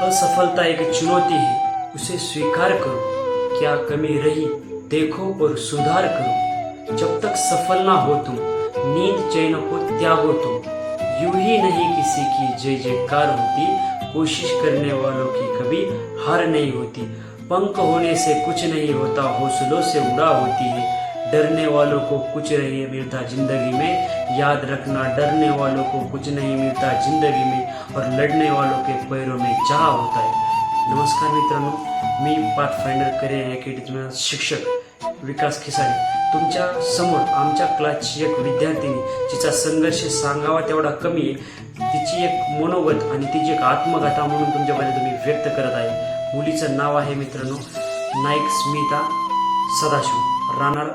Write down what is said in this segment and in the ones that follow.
असफलता एक चुनौती है। उसे स्वीकार करो। क्या कमी रही, देखो और सुधार करो। जब तक सफल ना हो तुम, नींद चैन को त्यागो तुम। यूँ ही नहीं किसी की जय जयकार होती। कोशिश करने वालों की कभी हार नहीं होती। पंख होने से कुछ नहीं होता, हौसलों से उड़ा होती है। डरने वालों को कुछ नहीं मिलता जिंदगी में। याद रखना डरने वालों को कुछ नहीं मिलता जिंदगी में और लड़ने वालों के पैरों में चाह होता है। नमस्कार मित्रांनो मी पाथ फाइंडर करिअर अकॅडमीचा शिक्षक विकास खिसारी तुमच्यासमोर आमच्या क्लासची एक विद्यार्थिनी जिचा संघर्ष सांगावा तेवढा कमी आहे तिची एक मनोगत आणि तिची एक आत्मकथा म्हणून तुमच्यामध्ये तुम्ही व्यक्त करत आहे. मुलीचं नाव आहे मित्रांनो नाईक स्मिता सदाशिव. राहणार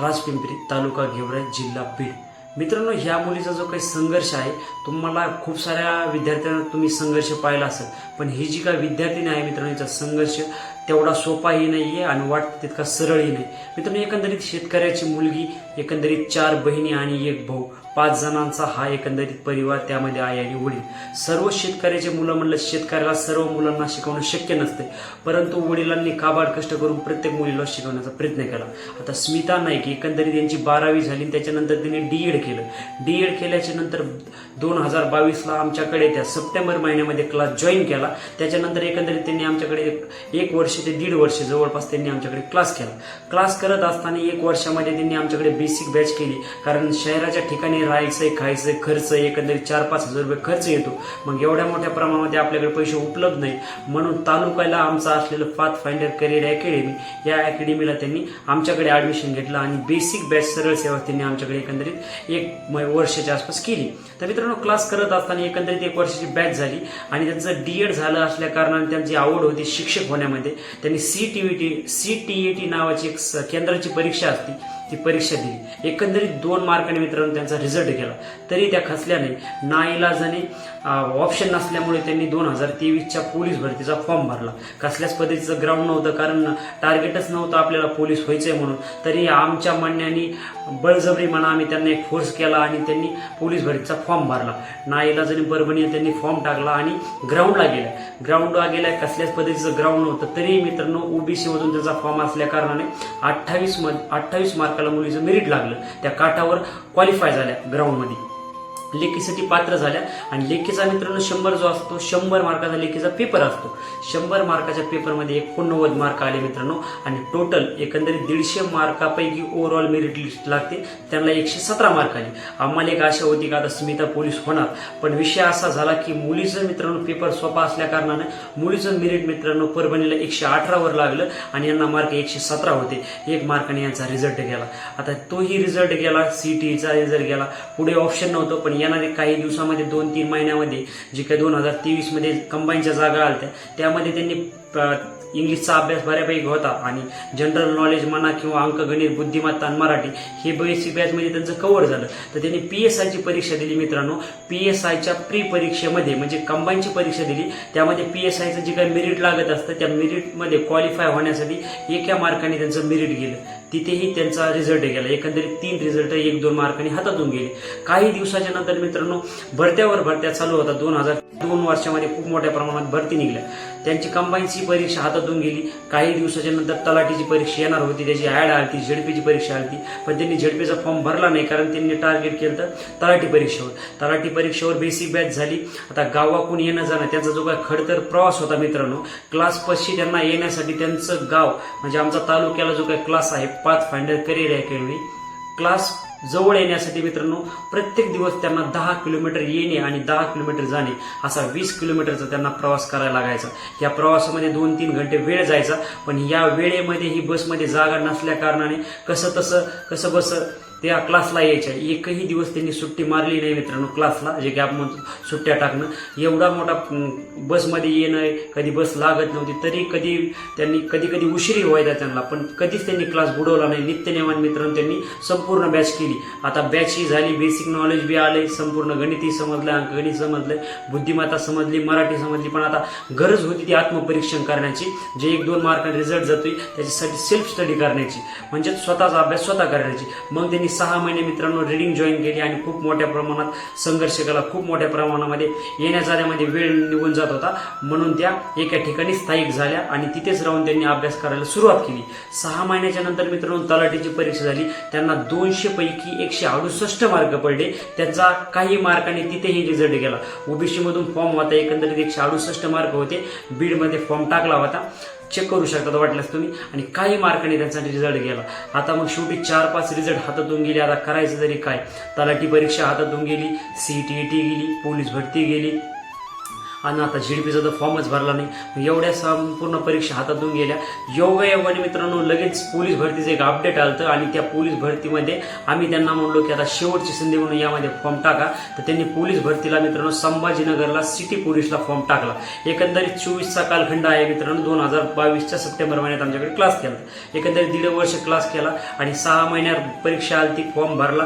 राजपिंपरी तालुका गेवराई जिल्हा बीड. मित्रांनो ह्या मुलीचा जो काही संघर्ष आहे तुम्हाला खूप साऱ्या विद्यार्थ्यांना तुम्ही संघर्ष पाहिला असेल. पण ही जी काय विद्यार्थिनी आहे मित्रांनो हिचा संघर्ष तेवढा सोपाही नाही आहे आणि वाटतं तितका सरळही नाही. मित्रांनो एकंदरीत शेतकऱ्याची मुलगी एकंदरीत चार बहिणी आणि एक भाऊ. पाच जणांचा हा एकंदरीत परिवार त्यामध्ये आई आणि वडील. सर्व शेतकऱ्याचे मुलं म्हणलं शेतकऱ्याला सर्व मुलांना शिकवणं शक्य नसते. परंतु वडिलांनी काबाड कष्ट करून प्रत्येक मुलीला शिकवण्याचा प्रयत्न केला. आता स्मिता नाईक एकंदरीत यांची बारावी झाली आणि त्याच्यानंतर तिने डी एड केलं. डी एड केल्याच्यानंतर दोन हजार बावीसला आमच्याकडे त्या सप्टेंबर महिन्यामध्ये क्लास जॉईन केला. त्याच्यानंतर एकंदरीत त्यांनी आमच्याकडे एक- एक वर्ष ते दीड वर्ष जवळपास त्यांनी आमच्याकडे क्लास केला. क्लास करत असताना एक वर्षामध्ये त्यांनी आमच्याकडे बेसिक बॅच केली. कारण शहराच्या ठिकाणी राहायचं खायचं खर्च एकंदरीत चार पाच हजार रुपये खर्च येतो. मग एवढ्या मोठ्या प्रमाणामध्ये आपल्याकडे पैसे उपलब्ध नाही. म्हणून तालुक्याला आमचं असलेलं पाथ फाइंडर करिअर अकॅडमी या अकॅडमीला त्यांनी आमच्याकडे ऍडमिशन घेतलं आणि बेसिक बॅच सरळ सेवा त्यांनी आमच्याकडे एकंदरीत एक वर्षाच्या आसपास केली. तर मित्रांनो क्लास करत असताना एकंदरीत एक वर्षाची बॅच झाली आणि त्यांचं डी एड झालं असल्या कारणाने त्यांची आवड होती शिक्षक होण्यामध्ये. त्यांनी C T V T C T E T नावाची एक केंद्राची परीक्षा असती. ती परीक्षा दिली. एकंदरीत दोन मार्काने मित्रांनो त्यांचा रिझल्ट गेला. तरी त्या खचल्याने नाईलाजाने ऑप्शन नसल्यामुळे त्यांनी दोन हजार तेवीसच्या पोलीस भरतीचा फॉर्म भरला. कसल्याच पद्धतीचं ग्राउंड नव्हतं कारण टार्गेटच नव्हतं आपल्याला पोलीस व्हायचंय म्हणून. तरी आमच्या म्हणण्याने बळजबरी म्हणा आम्ही त्यांना एक फोर्स केला आणि त्यांनी पोलीस भरतीचा फॉर्म भरला. नाईलाजाने परभणी त्यांनी फॉर्म टाकला आणि ग्राउंडला गेल्या ग्राउंडला गेल्या कसल्याच पद्धतीचं ग्राउंड नव्हतं. तरी मित्रांनो ओबीसीमधून त्याचा फॉर्म असल्या कारणाने अठ्ठावीस म अठ्ठावीस मार्काला मुलीचं मेरिट लागलं. त्या काठावर क्वालिफाय झाल्या ग्राउंडमध्ये लेखीसाठी पात्र झाल्या. आणि लेखीचा मित्रांनो शंभर जो असतो शंभर मार्काचा लेखीचा पेपर असतो. शंभर मार्काच्या पेपरमध्ये एकोणनव्वद मार्क आले मित्रांनो. आणि टोटल एकंदरीत दीडशे मार्कापैकी ओव्हरऑल मेरिट लिस्ट लागते. त्यांना एकशे सतरा मार्क आले. आम्हाला एक आशा होती का आता स्मिता पोलीस होणार. पण विषय असा झाला की मुलीचं मित्रांनो पेपर सोपा असल्या कारणानं मुलीचं मेरिट मित्रांनो परभणीला एकशे अठरावर लागलं. आणि यांना मार्क एकशे सतरा होते. एक मार्काने यांचा रिझल्ट गेला. आता तोही रिझल्ट गेला. सी टीचा रिझल्ट गेला. पुढे ऑप्शन नव्हतं पण येणारे काही दिवसामध्ये दोन तीन महिन्यामध्ये जे काही दोन हजार तेवीसमध्ये कंबाईनच्या जागा आल्या त्यामध्ये त्यांनी इंग्लिशचा अभ्यास बऱ्यापैकी होता आणि जनरल नॉलेज म्हणा किंवा अंकगणित बुद्धिमत्ता आणि मराठी हे बेसिक बॅचमध्ये त्यांचं कव्हर झालं. तर त्यांनी पी एस आयची परीक्षा दिली मित्रांनो. पी एस आयच्या प्री परीक्षेमध्ये म्हणजे कंबाईनची परीक्षा दिली त्यामध्ये पी एस आयचं जे काही मेरिट लागत असतं त्या मेरिटमध्ये क्वालिफाय होण्यासाठी एका मार्काने त्यांचं मेरिट गेलं. तिथेही त्यांचा रिझल्ट गेला. एकंदरीत तीन रिझल्ट एक दोन मार्काने हातातून गेले. काही दिवसाच्या नंतर मित्रांनो भरत्यावर भरत्या चालू होता. दोन हजार दोन वर्षामध्ये खूप मोठ्या प्रमाणात भरती निघल्या. त्यांची कंबाईनची परीक्षा हातातून गेली. काही दिवसाच्या नंतर तलाठीची परीक्षा येणार होती. त्याची ॲड आली झेडपीची परीक्षा आली पण त्यांनी झेडपीचा फॉर्म भरला नाही कारण त्यांनी टार्गेट केलं तर तलाठी परीक्षेवर. तलाठी परीक्षेवर बेसिक बॅच झाली. आता गावाकून येणं जाणं त्यांचा जो काय खडतर प्रवास होता मित्रांनो क्लास पशी त्यांना येण्यासाठी त्यांचं गाव म्हणजे आमचा तालुक्याला जो काय क्लास आहे पाच फायंडर करिअर अकॅडमी क्लास जवळ येण्यासाठी मित्रांनो प्रत्येक दिवस त्यांना दहा किलोमीटर येणे आणि दहा किलोमीटर जाणे असा वीस किलोमीटरचा त्यांना प्रवास करायला लागायचा. या प्रवासामध्ये दोन तीन घंटे वेळ जायचा पण या वेळेमध्ये ही बसमध्ये जागा नसल्या कारणाने कसं तसं कसं बसं त्या क्लासला यायच्या. एकही दिवस त्यांनी सुट्टी मारली नाही मित्रांनो क्लासला जे गॅप म्हणतो सुट्ट्या टाकणं. एवढा मोठा बसमध्ये येणं कधी बस लागत नव्हती तरी कधी त्यांनी कधी कधी उशिरी व्हायचा त्यांना. पण कधीच त्यांनी क्लास बुडवला नाही. नित्यनेमान मित्रांनो त्यांनी संपूर्ण बॅच केली. आता बॅच ही झाली. बेसिक नॉलेज बी आले संपूर्ण गणितही समजलं अंकगणित समजलं बुद्धिमत्ता समजली मराठी समजली. पण आता गरज होती ती आत्मपरीक्षण करण्याची. जे एक दोन मार्क रिझल्ट जातोय त्याच्यासाठी सेल्फ स्टडी करण्याची. म्हणजे स्वतःचा अभ्यास स्वतः करण्याची. मग त्यांनी सहा महिने मित्रांनो रिडिंग जॉईन केली आणि खूप मोठ्या प्रमाणात संघर्ष केला. खूप मोठ्या प्रमाणामध्ये येण्या जाण्यामध्ये वेळ निघून जात होता. म्हणून त्या एका ठिकाणी स्थायिक झाल्या आणि तिथेच राहून त्यांनी अभ्यास करायला सुरुवात केली. सहा महिन्याच्या नंतर मित्रांनो तलाठीची परीक्षा झाली. त्यांना दोनशे पैकी एकशे अडुसष्ट मार्क पडले. त्याचा काही मार्काने तिथेही रिझल्ट गेला. ओबीसीमधून फॉर्म होता. एकंदरीत एकशे अडुसष्ट मार्क होते. बीडमध्ये फॉर्म टाकला होता. चेक करू शकतात वाटल्यास तुम्ही. आणि काही मार्काने त्यांचा रिझल्ट गेला. आता मग शेवटी चार पाच रिझल्ट हातातून गेले. आता करायचं तरी काय? तलाठी परीक्षा हातातून गेली सी टी गेली पोलीस भरती गेली. आणि आता जी डीचा तर फॉर्मच भरला नाही. एवढ्या संपूर्ण परीक्षा हातातून गेल्या. योगा योगाने मित्रांनो लगेच पोलीस भरतीचं एक अपडेट आलं आणि त्या पोलीस भरतीमध्ये आम्ही त्यांना म्हणलो की आता शेवटची संधी म्हणून यामध्ये फॉर्म टाका. तर त्यांनी पोलीस भरतीला मित्रांनो संभाजीनगरला सिटी पोलीसला फॉर्म टाकला. एकंदरीत चोवीसचा कालखंड आहे मित्रांनो दोन हजार बावीसच्या सप्टेंबर महिन्यात आमच्याकडे क्लास केला. एकंदरीत दीड वर्ष क्लास केला आणि सहा महिन्यात परीक्षा आली ती फॉर्म भरला.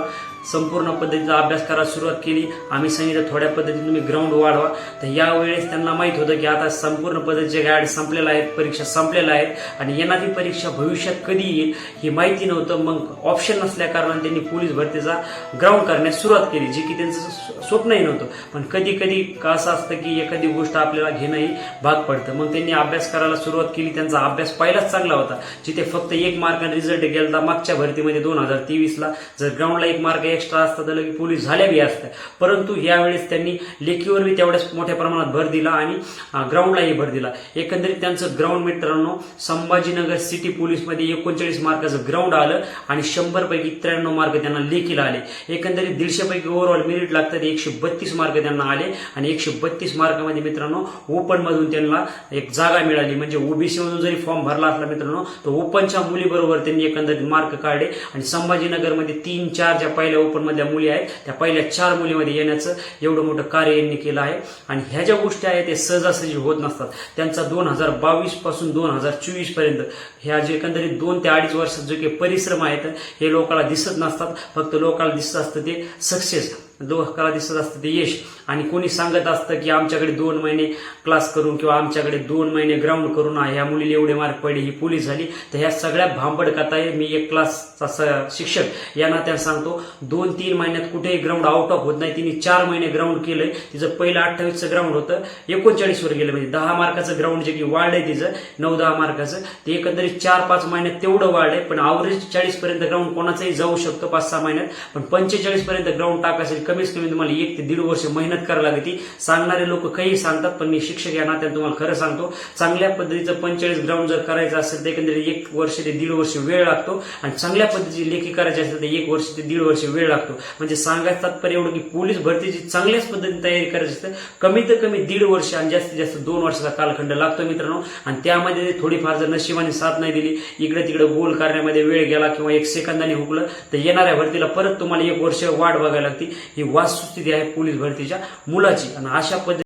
संपूर्ण पद्धतीचा अभ्यास करायला सुरुवात केली. आम्ही सांगितलं थोड्या पद्धतीने तुम्ही ग्राउंड वाढवा. तर यावेळेस त्यांना माहीत होतं की आता संपूर्ण पद्धतीचे गाईड संपलेला आहेत परीक्षा संपलेल्या आहेत आणि येणारी परीक्षा भविष्यात कधी येईल ही माहिती नव्हतं. मग ऑप्शन नसल्या कारणाने त्यांनी पोलीस भरतीचा ग्राउंड करण्यास सुरुवात केली जे की त्यांचं स्वप्नही नव्हतं. पण कधी कधी का असं असतं की एखादी गोष्ट आपल्याला घेणंही भाग पडतं. मग त्यांनी अभ्यास करायला सुरुवात केली त्यांचा अभ्यास पहिलाच चांगला होता. जिथे फक्त एक मार्काने रिझल्ट गेला मागच्या भरतीमध्ये दोन हजार तेवीसला. जर ग्राउंडला एक मार्क एक्स्ट्रा असता तर लगे पोलीस झाल्या बी असत्या. परंतु यावेळेस त्यांनी लेखीवर बी तेवढ्याच मोठ्या प्रमाणात भर दिला आणि ग्राउंडलाही भर दिला. एकंदरीत त्यांचं ग्राउंड मित्रांनो संभाजीनगर सिटी पोलीसमध्ये एकोणचाळीस मार्काचं ग्राउंड आलं आणि शंभर पैकी त्र्याण्णव मार्क त्यांना लेखीला आले. एकंदरीत दीडशे पैकी ओव्हरऑल मेरिट लागतात एकशे बत्तीस मार्क त्यांना आले आणि एकशे बत्तीस मार्कामध्ये मित्रांनो ओपनमधून त्यांना एक जागा मिळाली. म्हणजे ओबीसी मधून जरी फॉर्म भरला असला मित्रांनो तर ओपनच्या मुलीबरोबर त्यांनी एकंदरीत मार्क काढले. आणि संभाजीनगरमध्ये तीन चार ज्या पहिल्या ओपनमधल्या मुली आहेत त्या पहिल्या चार मुलीमध्ये येण्याचं एवढं मोठं कार्य यांनी केलं आहे. आणि ह्या ज्या गोष्टी आहेत ते सहजासहजी होत नसतात. त्यांचा दोन हजार बावीसपासून दोन हजार चोवीसपर्यंत ह्या जे एकंदरीत दोन ते अडीच वर्षात जे काही परिश्रम आहेत हे लोकांना दिसत नसतात. फक्त लोकांना दिसत असतं ते सक्सेस लोकांना दिसत असतं ते यश. आणि कोणी सांगत असतं की आमच्याकडे दोन महिने क्लास करून किंवा आमच्याकडे दोन महिने ग्राउंड करून ह्या मुलीला एवढे मार्क पडले ही पोलीस झाली. तर ह्या सगळ्या भांबड कथा आहे. मी एक क्लासचा स- शिक्षक. यांना त्या सांगतो दोन तीन महिन्यात कुठेही ग्राउंड आउट ऑफ होत नाही. तिने चार महिने ग्राउंड केलंय. तिचं पहिलं अठ्ठावीसचं ग्राउंड होतं. एकोणचाळीसवर गेलं. म्हणजे दहा मार्काचं ग्राउंड जे की वाढलंय तिचं नऊ दहा मार्काचं ते एकंदरीत चार पाच महिन्यात तेवढं वाढलंय. पण आवरेज चाळीसपर्यंत ग्राउंड कोणाचंही जाऊ शकतो पाच सहा महिन्यात. पण पंचेचाळीसपर्यंत ग्राउंड टाकायचं कमीत कमी तुम्हाला एक ते दीड वर्ष मेहनत करावी लागते. सांगणारे लोक काही सांगतात पण मी शिक्षक या नात्याने तुम्हाला खरं सांगतो. चांगल्या पद्धतीचं पंचेचाळीस ग्राउंड जर करायचं असेल तर एकंदरीत एक वर्ष ते दीड वर्ष वेळ लागतो. आणि चांगल्या पद्धतीची लेखी करायची असेल तर एक वर्ष ते दीड वर्ष वेळ लागतो. म्हणजे सांगायचं तात्पर्य एवढं की पोलीस भरतीची चांगल्याच पद्धतीने तयारी करायची असते कमीत कमी दीड वर्ष आणि जास्तीत जास्त दोन वर्षाचा कालखंड लागतो मित्रांनो. आणि त्यामध्ये थोडीफार जर नशिबाने साथ नाही दिली इकडे तिकडे गोल करण्यामध्ये वेळ गेला किंवा एक सेकंदाने हुकलं तर येणाऱ्या भरतीला परत तुम्हाला एक वर्ष वाट बघायला लागते. ही वास्तुस्थिती आहे पोलीस भरतीच्या मुलाची. आणि अशा पद्धती